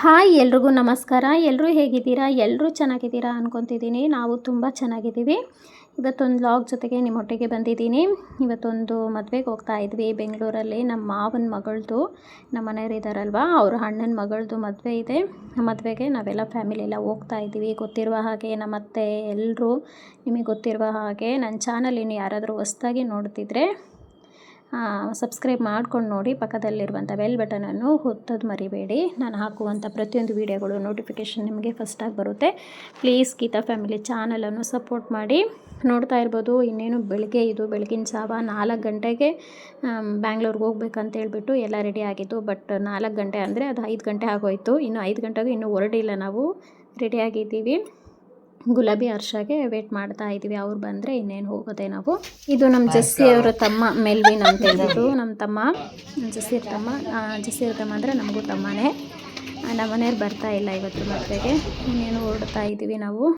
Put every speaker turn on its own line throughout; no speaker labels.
Hi ಎಲ್ರಿಗೂ ನಮಸ್ಕಾರ. ಎಲ್ಲರೂ ಹೇಗಿದ್ದೀರಾ? ಎಲ್ಲರೂ ಚೆನ್ನಾಗಿದ್ದೀರಾ ಅನ್ಕೊತಿದ್ದೀನಿ. ನಾವು ತುಂಬ ಚೆನ್ನಾಗಿದ್ದೀವಿ. ಇವತ್ತೊಂದು ಲಾಗ್ ಜೊತೆಗೆ ನಿಮ್ಮೊಟ್ಟಿಗೆ ಬಂದಿದ್ದೀನಿ. ಇವತ್ತೊಂದು ಮದುವೆಗೆ ಹೋಗ್ತಾ ಇದ್ವಿ ಬೆಂಗಳೂರಲ್ಲಿ. ನಮ್ಮ ಮಾವನ ಮಗಳದು ನಮ್ಮ ಮನೆಯವ್ರು ಇದ್ದಾರಲ್ವ ಅವ್ರ ಅಣ್ಣನ ಮಗಳದು ಮದುವೆ ಇದೆ. ಮದುವೆಗೆ ನಾವೆಲ್ಲ ಫ್ಯಾಮಿಲಿ ಎಲ್ಲ ಹೋಗ್ತಾ ಇದ್ದೀವಿ. ಗೊತ್ತಿರುವ ಹಾಗೆ ನಮ್ಮ ಅತ್ತೆ ಎಲ್ಲರೂ ನಿಮಗೆ ಗೊತ್ತಿರುವ ಹಾಗೆ ನನ್ನ ಚಾನಲ್ ಇನ್ನು ಯಾರಾದರೂ ಹೊಸ್ದಾಗಿ ನೋಡ್ತಿದ್ರೆ ಸಬ್ಸ್ಕ್ರೈಬ್ ಮಾಡ್ಕೊಂಡು ನೋಡಿ ಪಕ್ಕದಲ್ಲಿರುವಂಥ ಬೆಲ್ ಬಟನನ್ನು ಹೊತ್ತೋದು ಮರಿಬೇಡಿ. ನಾನು ಹಾಕುವಂಥ ಪ್ರತಿಯೊಂದು ವೀಡಿಯೋಗಳು ನೋಟಿಫಿಕೇಷನ್ ನಿಮಗೆ ಫಸ್ಟಾಗಿ ಬರುತ್ತೆ. ಪ್ಲೀಸ್ ಗೀತಾ ಫ್ಯಾಮಿಲಿ ಚಾನಲನ್ನು ಸಪೋರ್ಟ್ ಮಾಡಿ. ನೋಡ್ತಾ ಇರ್ಬೋದು, ಇನ್ನೇನು ಬೆಳಗ್ಗೆ ಇದು, ಬೆಳಗಿನ ಜಾವ ನಾಲ್ಕು ಗಂಟೆಗೆ ಬ್ಯಾಂಗ್ಳೂರ್ಗೆ ಹೋಗ್ಬೇಕಂತ ಹೇಳಿಬಿಟ್ಟು ಎಲ್ಲ ರೆಡಿ ಆಗಿತ್ತು. ಬಟ್ ನಾಲ್ಕು ಗಂಟೆ ಅಂದರೆ ಅದು ಐದು ಗಂಟೆ ಆಗೋಯಿತು. ಇನ್ನು ಐದು ಗಂಟೆಗೆ ಇನ್ನೂ ಹೊರಡಿಲ್ಲ ನಾವು. ರೆಡಿಯಾಗಿದ್ದೀವಿ ಗುಲಾಬಿ ಹರ್ಷಾಗೆ ವೇಟ್ ಮಾಡ್ತಾ ಇದ್ದೀವಿ. ಅವ್ರು ಬಂದರೆ ಇನ್ನೇನು ಹೋಗೋದೆ ನಾವು. ಇದು ನಮ್ಮ ಜಸ್ಸಿ ಅವರ. ತಮ್ಮ ಮೆಲ್ವಿನ್ ಅಂತ ಹೇಳ್ಬಿಟ್ಟು ನಮ್ಮ ತಮ್ಮ ಜಸ್ಸಿರ್ ತಮ್ಮ. ಜಸ್ಸಿರ್ ತಮ್ಮ ಅಂದರೆ ನಮಗೂ ತಮ್ಮನೇ. ನಮ್ಮ ಮನೆಯವ್ರು ಬರ್ತಾ ಇಲ್ಲ ಇವತ್ತು ಮದುವೆಗೆ. ಇನ್ನೇನು ಹೊರಡ್ತಾ ಇದ್ದೀವಿ ನಾವು.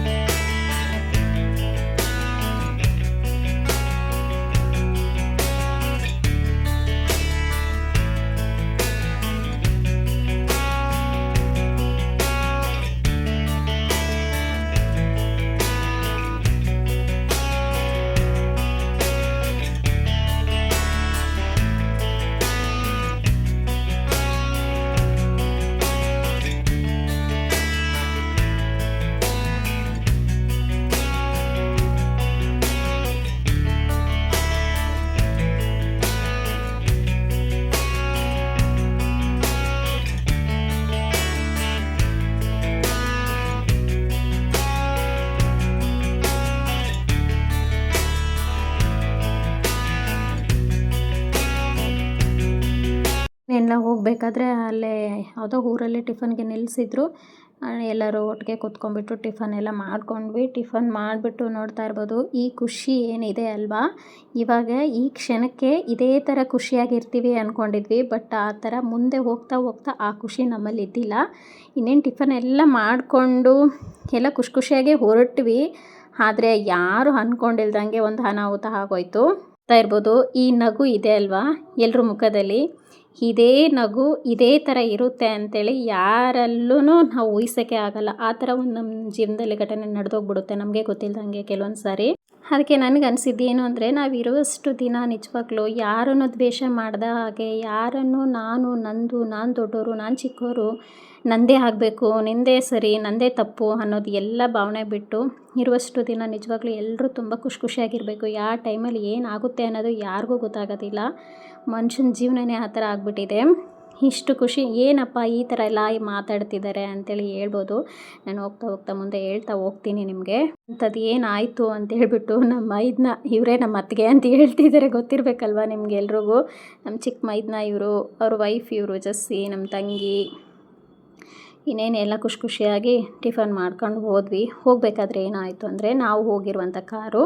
ಎಲ್ಲ ಹೋಗಬೇಕಾದ್ರೆ ಅಲ್ಲೇ ಯಾವುದೋ ಊರಲ್ಲಿ ಟಿಫನ್ಗೆ ನಿಲ್ಲಿಸಿದ್ರು. ಎಲ್ಲರೂ ಒಟ್ಟಿಗೆ ಕೂತ್ಕೊಂಡ್ಬಿಟ್ಟು ಟಿಫನ್ ಎಲ್ಲ ಮಾಡ್ಕೊಂಡ್ವಿ. ಟಿಫನ್ ಮಾಡಿಬಿಟ್ಟು ನೋಡ್ತಾ ಇರ್ಬೋದು, ಈ ಖುಷಿ ಏನಿದೆ ಅಲ್ವಾ? ಇವಾಗ ಈ ಕ್ಷಣಕ್ಕೆ ಇದೇ ಥರ ಖುಷಿಯಾಗಿರ್ತೀವಿ ಅಂದ್ಕೊಂಡಿದ್ವಿ ಬಟ್ ಆ ಥರ ಮುಂದೆ ಹೋಗ್ತಾ ಹೋಗ್ತಾ ಆ ಖುಷಿ ನಮ್ಮಲ್ಲಿ ಇದ್ದಿಲ್ಲ. ಇನ್ನೇನು ಟಿಫನ್ ಎಲ್ಲ ಮಾಡಿಕೊಂಡು ಎಲ್ಲ ಖುಷಿ ಖುಷಿಯಾಗಿ ಹೊರಟ್ವಿ. ಆದರೆ ಯಾರು ಅಂದ್ಕೊಂಡಿಲ್ದಂಗೆ ಒಂದು ಅನಾಹುತ ಆಗೋಯ್ತು. ಇರ್ಬೋದು, ಈ ನಗು ಇದೆ ಅಲ್ವಾ ಎಲ್ಲರ ಮುಖದಲ್ಲಿ? ಇದೇ ನಗು, ಇದೇ ಥರ ಇರುತ್ತೆ ಅಂತೇಳಿ ಯಾರಲ್ಲೂ ನಾವು ಊಹಿಸೋಕ್ಕೆ ಆಗಲ್ಲ. ಆ ಥರ ಒಂದು ನಮ್ಮ ಜೀವನದಲ್ಲಿ ಘಟನೆ ನಡೆದೋಗ್ಬಿಡುತ್ತೆ. ನಮಗೆ ಗೊತ್ತಿಲ್ಲದಂಗೆ ಕೆಲವೊಂದು ಸಾರಿ ಅದಕ್ಕೆ ನನಗೆ ಅನಿಸಿದ್ದು ಏನು ಅಂದರೆ ನಾವು ಇರುವಷ್ಟು ದಿನ ನಿಜವಾಗ್ಲೂ ಯಾರನ್ನು ದ್ವೇಷ ಮಾಡ್ದ ಹಾಗೆ, ಯಾರನ್ನು ನಾನು, ನಂದು, ನಾನು ದೊಡ್ಡವರು ನಾನು ಚಿಕ್ಕವರು ನಂದೇ ಆಗಬೇಕು, ನಿಂದೇ ಸರಿ, ನಂದೇ ತಪ್ಪು ಅನ್ನೋದು ಎಲ್ಲ ಭಾವನೆ ಬಿಟ್ಟು ಇರುವಷ್ಟು ದಿನ ನಿಜವಾಗ್ಲೂ ಎಲ್ಲರೂ ತುಂಬ ಖುಷಿ ಖುಷಿಯಾಗಿರಬೇಕು. ಯಾವ ಟೈಮಲ್ಲಿ ಏನಾಗುತ್ತೆ ಅನ್ನೋದು ಯಾರಿಗೂ ಗೊತ್ತಾಗೋದಿಲ್ಲ. ಮನುಷ್ಯನ ಜೀವನನೇ ಆ ಥರ ಆಗಿಬಿಟ್ಟಿದೆ. ಇಷ್ಟು ಖುಷಿ, ಏನಪ್ಪ ಈ ಥರ ಎಲ್ಲ ಮಾತಾಡ್ತಿದ್ದಾರೆ ಅಂತೇಳಿ ಹೇಳ್ಬೋದು. ನಾನು ಹೋಗ್ತಾ ಹೋಗ್ತಾ ಮುಂದೆ ಹೇಳ್ತಾ ಹೋಗ್ತೀನಿ ನಿಮಗೆ. ಅಂಥದ್ದು ಏನಾಯಿತು ಅಂತ ಹೇಳ್ಬಿಟ್ಟು ನಮ್ಮ ಮೈದ್ನ, ಇವರೇ ನಮ್ಮ ಅತ್ತಿಗೆ ಅಂತ ಹೇಳ್ತಿದ್ದಾರೆ ಗೊತ್ತಿರಬೇಕಲ್ವ ನಿಮ್ಗೆ ಎಲ್ರಿಗೂ? ನಮ್ಮ ಚಿಕ್ಕ ಮೈದ್ನ ಇವರು, ಅವ್ರ ವೈಫ್ ಇವರು, ಜಸ್ಸಿ, ನಮ್ಮ ತಂಗಿ. ಇನ್ನೇನೆಲ್ಲ ಖುಷಿ ಖುಷಿಯಾಗಿ ಟಿಫನ್ ಮಾಡ್ಕೊಂಡು ಹೋದ್ವಿ. ಹೋಗಬೇಕಾದ್ರೆ ಏನಾಯಿತು ಅಂದರೆ ನಾವು ಹೋಗಿರುವಂಥ ಕಾರು,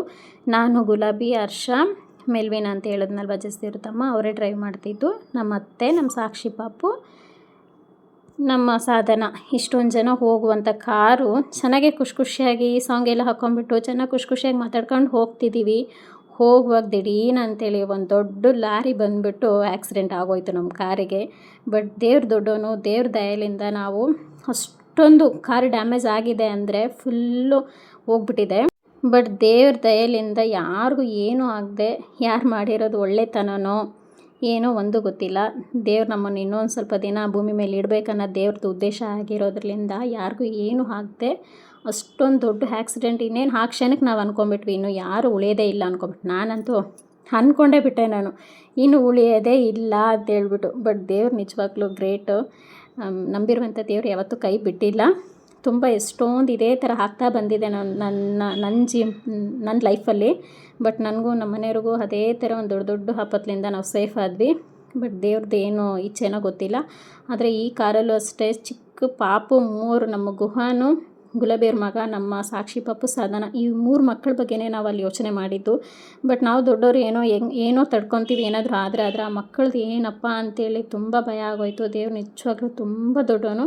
ನಾನು, ಗುಲಾಬಿ, ಹರ್ಷ ಮೆಲ್ವಿನ್ ಅಂತ ಹೇಳಿದ್ನಲ್ವ ಜಸ್ತಿರುತ್ತಮ್ಮ? ಅವರೇ ಡ್ರೈವ್ ಮಾಡ್ತಿದ್ದು. ನಮ್ಮ ಅತ್ತೆ ನಮ್ಮ ಸಾಕ್ಷಿ ಪಾಪು, ನಮ್ಮ ಸಾಧನ. ಇಷ್ಟೊಂದು ಜನ ಹೋಗುವಂಥ ಕಾರು ಚೆನ್ನಾಗೆ ಖುಷಿ ಖುಷಿಯಾಗಿ ಸಾಂಗ್ ಎಲ್ಲ ಹಾಕ್ಕೊಂಬಿಟ್ಟು ಚೆನ್ನಾಗಿ ಖುಷಿ ಖುಷಿಯಾಗಿ ಮಾತಾಡ್ಕೊಂಡು ಹೋಗ್ತಿದ್ದೀವಿ ಹೋಗುವಾಗ ದಿಢೀನ್ ಅಂತೇಳಿ ಒಂದು ದೊಡ್ಡ ಲಾರಿ ಬಂದುಬಿಟ್ಟು ಆ್ಯಕ್ಸಿಡೆಂಟ್ ಆಗೋಯ್ತು ನಮ್ಮ ಕಾರಿಗೆ. ಬಟ್ ದೇವ್ರ ದೊಡ್ಡೋನು, ದೇವ್ರ ದಯಲಿಂದ ನಾವು ಅಷ್ಟೊಂದು ಕಾರು ಡ್ಯಾಮೇಜ್ ಆಗಿದೆ ಅಂದರೆ ಫುಲ್ಲು ಹೋಗ್ಬಿಟ್ಟಿದೆ. ಬಟ್ ದೇವ್ರ ದಯಲಿಂದ ಯಾರಿಗೂ ಏನೂ ಆಗದೆ ಯಾರು ಮಾಡಿರೋದು ಒಳ್ಳೆತನನೋ ಏನೋ ಒಂದು ಗೊತ್ತಿಲ್ಲ. ದೇವ್ರು ನಮ್ಮನ್ನು ಇನ್ನೊಂದು ಸ್ವಲ್ಪ ದಿನ ಭೂಮಿ ಮೇಲೆ ಇಡಬೇಕನ್ನೋ ದೇವ್ರದ್ದು ಉದ್ದೇಶ ಆಗಿರೋದ್ರಿಂದ ಯಾರಿಗೂ ಏನೂ ಆಗದೆ ಅಷ್ಟೊಂದು ದೊಡ್ಡ ಆ್ಯಕ್ಸಿಡೆಂಟ್ ಇನ್ನೇನು ಆ ಕ್ಷಣಕ್ಕೆ ನಾವು ಅಂದ್ಕೊಂಬಿಟ್ವಿ ಇನ್ನು ಯಾರು ಉಳಿಯೋದೇ ಇಲ್ಲ ಅಂದ್ಕೊಂಬಿಟ್ಟು ನಾನಂತೂ ಅಂದ್ಕೊಂಡೇ ಬಿಟ್ಟೆ ನಾನು. ಇನ್ನು ಉಳಿಯೋದೇ ಇಲ್ಲ ಅಂತ ಹೇಳ್ಬಿಟ್ಟು. ಬಟ್ ದೇವ್ರು ನಿಜವಾಗ್ಲೂ ಗ್ರೇಟು. ನಂಬಿರುವಂಥ ದೇವ್ರು ಯಾವತ್ತೂ ಕೈ ಬಿಟ್ಟಿಲ್ಲ. ತುಂಬ ಎಷ್ಟೊಂದು ಇದೇ ಥರ ಆಗ್ತಾ ಬಂದಿದೆ ನನ್ನ ನನ್ನ ನನ್ನ ಜೀ, ನನ್ನ ಲೈಫಲ್ಲಿ. ಬಟ್ ನನಗೂ ನಮ್ಮ ಮನೆಯವ್ರಿಗೂ ಅದೇ ಥರ ಒಂದು ದೊಡ್ಡ ದೊಡ್ಡ ಆಪತ್ಲಿಂದ ನಾವು ಸೇಫ್ ಆದ್ವಿ. ಬಟ್ ದೇವ್ರದ್ದು ಏನು ಇಚ್ಛೆನೋ ಗೊತ್ತಿಲ್ಲ. ಆದರೆ ಈ ಕಾರಲ್ಲೂ ಅಷ್ಟೇ ಚಿಕ್ಕ ಪಾಪು ಮೂರು ನಮ್ಮ ಗುಹಾನು ಗುಲಾಬಿಯವ್ರ ಮಗ, ನಮ್ಮ ಸಾಕ್ಷಿ ಪಪ್ಪು ಸಾಧನ, ಈ ಮೂರು ಮಕ್ಕಳ ಬಗ್ಗೆನೇ ನಾವು ಅಲ್ಲಿ ಯೋಚನೆ ಮಾಡಿದ್ದು. ಬಟ್ ನಾವು ದೊಡ್ಡವರು ಏನೋ ಹೆಂಗ್, ಏನೋ ತಡ್ಕೊತೀವಿ, ಏನಾದರೂ ಆದರೆ ಆದರೆ ಆ ಮಕ್ಕಳದ್ದು ಏನಪ್ಪ ಅಂತೇಳಿ ತುಂಬ ಭಯ ಆಗೋಯ್ತು. ದೇವ್ರು ನಿಜವಾಗ್ಲೂ ತುಂಬ ದೊಡ್ಡವನು.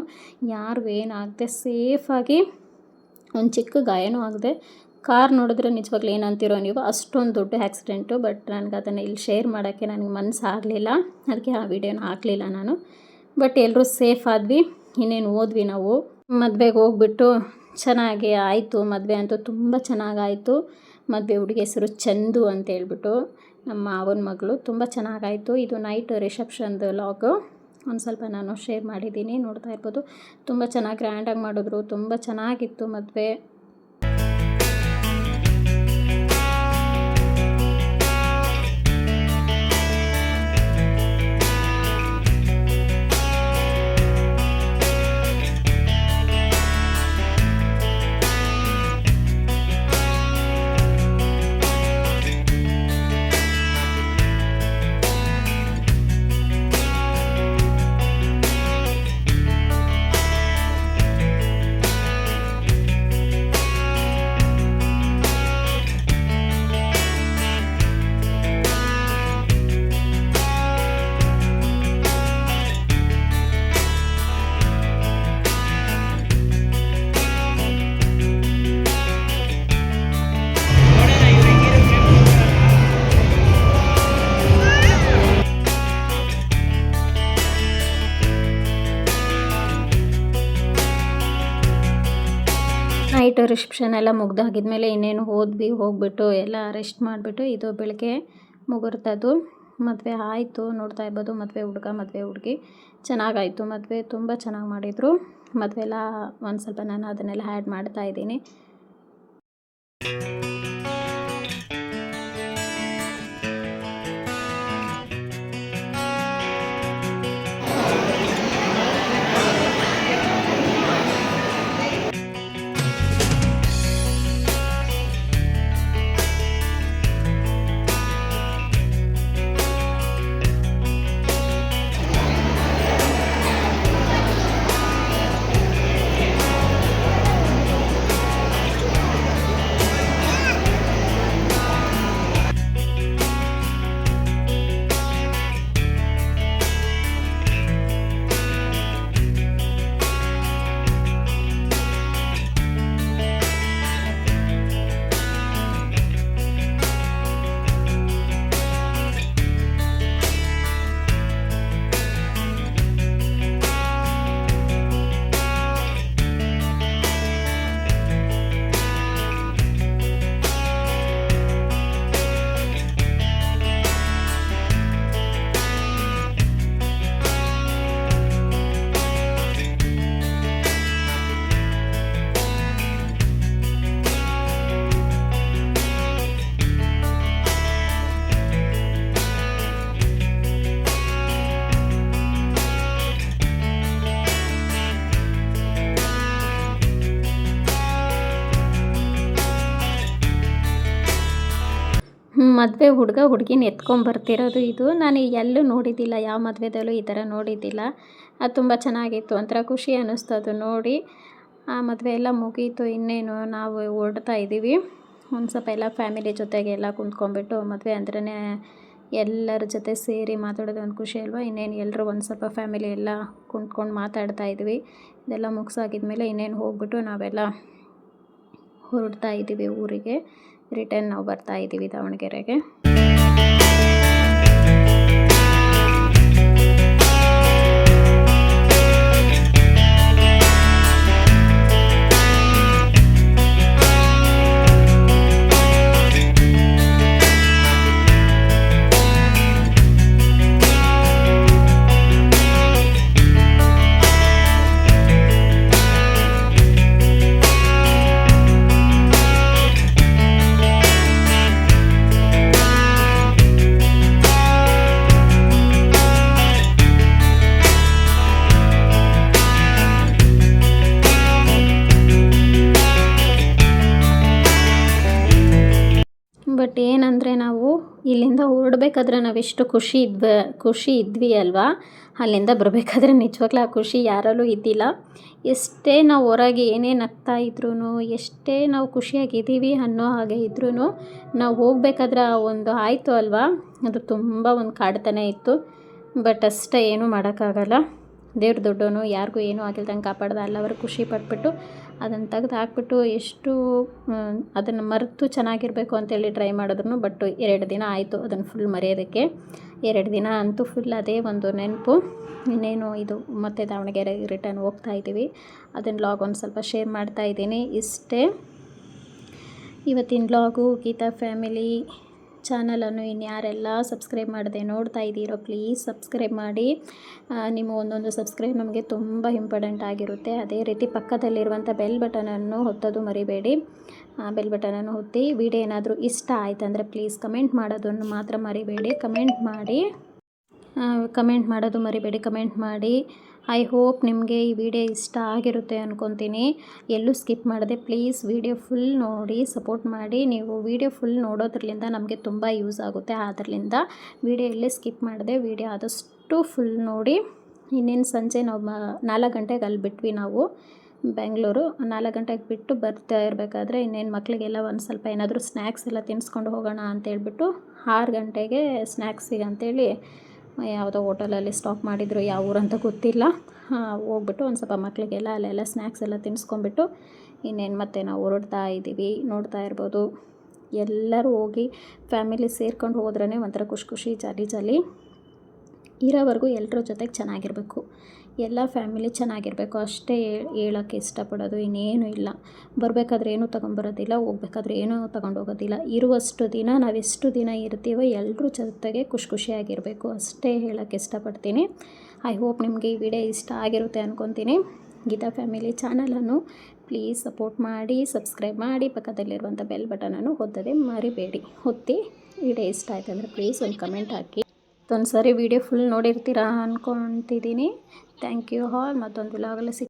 ಯಾರು ಏನಾಗದೆ ಸೇಫಾಗಿ ಒಂದು ಚಿಕ್ಕ ಗಾಯನೂ ಆಗದೆ. ಕಾರ್ ನೋಡಿದ್ರೆ ನಿಜವಾಗ್ಲೂ ಏನಂತೀರೋ ನೀವು, ಅಷ್ಟೊಂದು ದೊಡ್ಡ ಆ್ಯಕ್ಸಿಡೆಂಟು ಬಟ್ ನನಗೆ ಅದನ್ನು ಇಲ್ಲಿ ಶೇರ್ ಮಾಡೋಕ್ಕೆ ನನಗೆ ಮನಸ್ಸು ಆಗಲಿಲ್ಲ. ಅದಕ್ಕೆ ಆ ವಿಡಿಯೋನ ಹಾಕಲಿಲ್ಲ ನಾನು. ಬಟ್ ಎಲ್ಲರೂ ಸೇಫ್ ಆದ್ವಿ. ಇನ್ನೇನು ಓದ್ವಿ ನಾವು. ಮದುವೆಗೆ ಹೋಗ್ಬಿಟ್ಟು ಚೆನ್ನಾಗಿ ಆಯಿತು, ಮದುವೆ ಅಂತೂ ತುಂಬ ಚೆನ್ನಾಗಾಯಿತು. ಮದುವೆ ಹುಡುಗಿ ಹೆಸರು ಚಂದು ಅಂತ ಹೇಳ್ಬಿಟ್ಟು ನಮ್ಮ ಮಾವನ ಮಗಳು ತುಂಬ ಚೆನ್ನಾಗಾಯಿತು. ಇದು ನೈಟ್ ರಿಸೆಪ್ಷನ್ದು ಲಾಗು. ಒಂದು ಸ್ವಲ್ಪ ನಾನು ಶೇರ್ ಮಾಡಿದ್ದೀನಿ, ನೋಡ್ತಾ ಇರ್ಬೋದು. ತುಂಬ ಚೆನ್ನಾಗಿ ಗ್ರ್ಯಾಂಡಾಗಿ ಮಾಡಿದ್ರು, ತುಂಬ ಚೆನ್ನಾಗಿತ್ತು ಮದುವೆ. ನೈಟ್ ರಿಸೆಪ್ಷನ್ ಎಲ್ಲ ಮುಗ್ದಾಗಿದ್ಮೇಲೆ ಇನ್ನೇನು ಹೋದ್ವಿ, ಹೋಗ್ಬಿಟ್ಟು ಎಲ್ಲ ರೆಸ್ಟ್ ಮಾಡಿಬಿಟ್ಟು ಇದು ಬೆಳಗ್ಗೆ ಮುಗುರ್ತದ್ದು. ಮದುವೆ ಆಯಿತು, ನೋಡ್ತಾ ಇರ್ಬೋದು. ಮದುವೆ ಹುಡುಗ, ಮದುವೆ ಹುಡುಗಿ. ಚೆನ್ನಾಗಾಯಿತು. ಮದುವೆ ತುಂಬ ಚೆನ್ನಾಗಿ ಮಾಡಿದರು. ಮದುವೆ ಎಲ್ಲ ಒಂದು ಸ್ವಲ್ಪ ನಾನು ಅದನ್ನೆಲ್ಲ ಆ್ಯಡ್ ಮಾಡ್ತಾ ಇದ್ದೀನಿ. ಮದುವೆ ಹುಡುಗ ಹುಡುಗಿನ ಎತ್ಕೊಂಬರ್ತಿರೋದು ಇದು. ನಾನು ಎಲ್ಲೂ ನೋಡಿದ್ದಿಲ್ಲ, ಯಾವ ಮದುವೆದಲ್ಲೂ ಈ ಥರ ನೋಡಿದ್ದಿಲ್ಲ. ಅದು ತುಂಬ ಚೆನ್ನಾಗಿತ್ತು, ಒಂಥರ ಖುಷಿ ಅನ್ನಿಸ್ತು ಅದು ನೋಡಿ. ಆ ಮದುವೆ ಎಲ್ಲ ಮುಗೀತು, ಇನ್ನೇನು ನಾವು ಹೊರಡ್ತಾ ಇದ್ದೀವಿ. ಒಂದು ಸ್ವಲ್ಪ ಎಲ್ಲ ಫ್ಯಾಮಿಲಿ ಜೊತೆಗೆ ಎಲ್ಲ ಕುಂತ್ಕೊಂಡ್ಬಿಟ್ಟು ಮದುವೆ ಅಂದ್ರೇ ಎಲ್ಲರ ಜೊತೆ ಸೇರಿ ಮಾತಾಡೋದು ಒಂದು ಖುಷಿ ಅಲ್ವಾ? ಇನ್ನೇನು ಎಲ್ಲರೂ ಒಂದು ಸ್ವಲ್ಪ ಫ್ಯಾಮಿಲಿ ಎಲ್ಲ ಕುಂತ್ಕೊಂಡು ಮಾತಾಡ್ತಾ ಇದ್ವಿ. ಇದೆಲ್ಲ ಮುಗಿಸಾಗಿದ್ಮೇಲೆ ಇನ್ನೇನು ಹೋಗ್ಬಿಟ್ಟು ನಾವೆಲ್ಲ ಹೊರಡ್ತಾ ಇದ್ದೀವಿ ಊರಿಗೆ. ರಿಟರ್ನ್ ನಾವು ಬರ್ತಾ ಇದ್ದೀವಿ ದಾವಣಗೆರೆಗೆ. ಇಲ್ಲಿಂದ ಹೊರಡ್ಬೇಕಾದ್ರೆ ನಾವೆಷ್ಟು ಖುಷಿ ಇದ್ವ, ಖುಷಿ ಇದ್ವಿ ಅಲ್ವಾ? ಅಲ್ಲಿಂದ ಬರಬೇಕಾದ್ರೆ ನಿಜವಾಗ್ಲೂ ಆ ಖುಷಿ ಯಾರಲ್ಲೂ ಇದ್ದಿಲ್ಲ. ಎಷ್ಟೇ ನಾವು ಹೊರಗೆ ಏನೇನು ನಗ್ತಾ ಇದ್ರೂ ಎಷ್ಟೇ ನಾವು ಖುಷಿಯಾಗಿದ್ದೀವಿ ಅನ್ನೋ ಹಾಗೆ ಇದ್ರೂ ನಾವು ಹೋಗ್ಬೇಕಾದ್ರೆ ಆ ಒಂದು ಆಯಿತು ಅಲ್ವಾ? ಅದು ತುಂಬ ಒಂದು ಕಾಡ್ತಾನೆ ಇತ್ತು. ಬಟ್ ಅಷ್ಟೇ ಏನೂ ಮಾಡೋಕ್ಕಾಗಲ್ಲ. ದೇವ್ರ ದೊಡ್ಡವನು ಯಾರಿಗೂ ಏನೂ ಆಗಿಲ್ದಂಗೆ ಕಾಪಾಡ್ದ ಅಲ್ಲವರು ಖುಷಿ ಪಟ್ಬಿಟ್ಟು ಅದನ್ನು ತೆಗ್ದು ಹಾಕ್ಬಿಟ್ಟು ಎಷ್ಟು ಅದನ್ನು ಮರೆತು ಚೆನ್ನಾಗಿರಬೇಕು ಅಂತೇಳಿ ಟ್ರೈ ಮಾಡಿದ್ರು ಬಟ್ ಎರಡು ದಿನ ಆಯಿತು ಅದನ್ನು ಫುಲ್ ಮರೆಯೋದಕ್ಕೆ. ಎರಡು ದಿನ ಅಂತೂ ಫುಲ್ ಅದೇ ಒಂದು ನೆನಪು. ಇನ್ನೇನು ಇದು ಮತ್ತೆ ದಾವಣಗೆರೆಗೆ ರಿಟರ್ನ್ ಹೋಗ್ತಾ ಇದ್ದೀವಿ. ಅದನ್ನು ಲಾಗ್ ಒಂದು ಸ್ವಲ್ಪ ಶೇರ್ ಮಾಡ್ತಾ ಇದ್ದೀನಿ. ಇಷ್ಟೇ. ಇವತ್ತಿನ ಲಾಗು ಗೀತಾ ಫ್ಯಾಮಿಲಿ ಚಾನಲನ್ನು ಇನ್ಯಾರೆಲ್ಲ ಸಬ್ಸ್ಕ್ರೈಬ್ ಮಾಡದೆ ನೋಡ್ತಾ ಇದ್ದೀರೋ ಪ್ಲೀಸ್ ಸಬ್ಸ್ಕ್ರೈಬ್ ಮಾಡಿ. ನಿಮ್ಮ ಒಂದೊಂದು ಸಬ್ಸ್ಕ್ರೈಬ್ ನಮಗೆ ತುಂಬ ಇಂಪಾರ್ಟೆಂಟ್ ಆಗಿರುತ್ತೆ. ಅದೇ ರೀತಿ ಪಕ್ಕದಲ್ಲಿರುವಂಥ ಬೆಲ್ ಬಟನನ್ನು ಹೊತ್ತೋದು ಮರಿಬೇಡಿ. ಬೆಲ್ ಬಟನನ್ನು ಹೊತ್ತಿ ವಿಡಿಯೋ ಏನಾದರೂ ಇಷ್ಟ ಆಯ್ತಂದರೆ ಪ್ಲೀಸ್ ಕಮೆಂಟ್ ಮಾಡೋದನ್ನು ಮಾತ್ರ ಮರಿಬೇಡಿ. ಕಮೆಂಟ್ ಮಾಡಿ. ಕಮೆಂಟ್ ಮಾಡೋದು ಮರಿಬೇಡಿ ಕಮೆಂಟ್ ಮಾಡಿ. ಐ ಹೋಪ್ ನಿಮಗೆ ಈ ವಿಡಿಯೋ ಇಷ್ಟ ಆಗಿರುತ್ತೆ ಅಂದ್ಕೊತೀನಿ ಎಲ್ಲೂ ಸ್ಕಿಪ್ ಮಾಡದೆ ಪ್ಲೀಸ್ ವಿಡಿಯೋ ಫುಲ್ ನೋಡಿ ಸಪೋರ್ಟ್ ಮಾಡಿ. ನೀವು ವಿಡಿಯೋ ಫುಲ್ ನೋಡೋದ್ರಲ್ಲಿಂದ ನಮಗೆ ತುಂಬ ಯೂಸ್ ಆಗುತ್ತೆ. ಅದರಿಂದ ವಿಡಿಯೋ ಎಲ್ಲೇ ಸ್ಕಿಪ್ ಮಾಡಿದೆ ವಿಡಿಯೋ ಆದಷ್ಟು ಫುಲ್ ನೋಡಿ. ಇನ್ನೇನು ಸಂಜೆ ನಾವು ನಾಲ್ಕು ಗಂಟೆಗೆ ಅಲ್ಲಿ ಬಿಟ್ವಿ ನಾವು ಬೆಂಗಳೂರು. ನಾಲ್ಕು ಗಂಟೆಗೆ ಬಿಟ್ಟು ಬರ್ತಾ ಇರಬೇಕಾದ್ರೆ ಇನ್ನೇನು ಮಕ್ಕಳಿಗೆಲ್ಲ ಒಂದು ಸ್ವಲ್ಪ ಏನಾದರೂ ಸ್ನ್ಯಾಕ್ಸ್ ಎಲ್ಲ ತಿನ್ಸ್ಕೊಂಡು ಹೋಗೋಣ ಅಂತೇಳ್ಬಿಟ್ಟು ಆರು ಗಂಟೆಗೆ ಸ್ನ್ಯಾಕ್ಸಿಗೆ ಅಂತೇಳಿ ಯಾವುದೋ ಹೋಟೆಲಲ್ಲಿ ಸ್ಟಾಪ್ ಮಾಡಿದ್ರು, ಯಾವ ಊರಂತ ಗೊತ್ತಿಲ್ಲ. ಹೋಗ್ಬಿಟ್ಟು ಒಂದು ಸ್ವಲ್ಪ ಮಕ್ಕಳಿಗೆಲ್ಲ ಅಲ್ಲೆಲ್ಲ ಸ್ನ್ಯಾಕ್ಸ್ ಎಲ್ಲ ತಿನ್ನಿಸ್ಕೊಂಬಿಟ್ಟು ಇನ್ನೇನು ಮತ್ತೆ ನಾವು ಹೊರಡ್ತಾ ಇದ್ದೀವಿ, ನೋಡ್ತಾ ಇರ್ಬೋದು. ಎಲ್ಲರೂ ಹೋಗಿ ಫ್ಯಾಮಿಲಿ ಸೇರ್ಕೊಂಡು ಹೋದ್ರೇ ಒಂಥರ ಖುಷಿ ಖುಷಿ, ಜಾಲಿ ಜಾಲಿ. ಇರೋವರೆಗೂ ಎಲ್ಲರ ಜೊತೆಗೆ ಚೆನ್ನಾಗಿರಬೇಕು. ಎಲ್ಲ ಫ್ಯಾಮಿಲಿ ಚೆನ್ನಾಗಿರಬೇಕು. ಅಷ್ಟೇ ಹೇಳ್- ಹೇಳೋಕ್ಕೆ ಇಷ್ಟಪಡೋದು ಇನ್ನೇನು ಇಲ್ಲ. ಬರಬೇಕಾದ್ರೆ ಏನೂ ತೊಗೊಂಬರೋದಿಲ್ಲ, ಹೋಗ್ಬೇಕಾದ್ರೆ ಏನೂ ತಗೊಂಡು ಹೋಗೋದಿಲ್ಲ. ಇರುವಷ್ಟು ದಿನ, ನಾವು ಎಷ್ಟು ದಿನ ಇರ್ತೀವೋ ಎಲ್ಲರೂ ಜೊತೆಗೆ ಖುಷಿ ಖುಷಿಯಾಗಿರಬೇಕು. ಅಷ್ಟೇ ಹೇಳೋಕ್ಕೆ ಇಷ್ಟಪಡ್ತೀನಿ. ಐ ಹೋಪ್ ನಿಮಗೆ ಈ ವಿಡಿಯೋ ಇಷ್ಟ ಆಗಿರುತ್ತೆ ಅಂದ್ಕೊತೀನಿ ಗೀತಾ ಫ್ಯಾಮಿಲಿ ಚಾನಲನ್ನು ಪ್ಲೀಸ್ ಸಪೋರ್ಟ್ ಮಾಡಿ ಸಬ್ಸ್ಕ್ರೈಬ್ ಮಾಡಿ, ಪಕ್ಕದಲ್ಲಿರುವಂಥ ಬೆಲ್ ಬಟನನ್ನು ಒತ್ತದೆ ಮರಿಬೇಡಿ. ಒತ್ತಿ, ವಿಡಿಯೋ ಇಷ್ಟ ಆಯ್ತಂದ್ರೆ ಅಂದರೆ ಪ್ಲೀಸ್ ಒಂದು ಕಮೆಂಟ್ ಹಾಕಿ. ಒಂದು ಸರಿ ವಿಡಿಯೋ ಫುಲ್ ನೋಡಿರ್ತೀರಾ ಅಂದ್ಕೊತಿದ್ದೀನಿ ಥ್ಯಾಂಕ್ ಯು ಹಾಲ್ ಮತ್ತೊಂದು ವಿಲಾಗಲ್ಲಿ ಸಿಗ್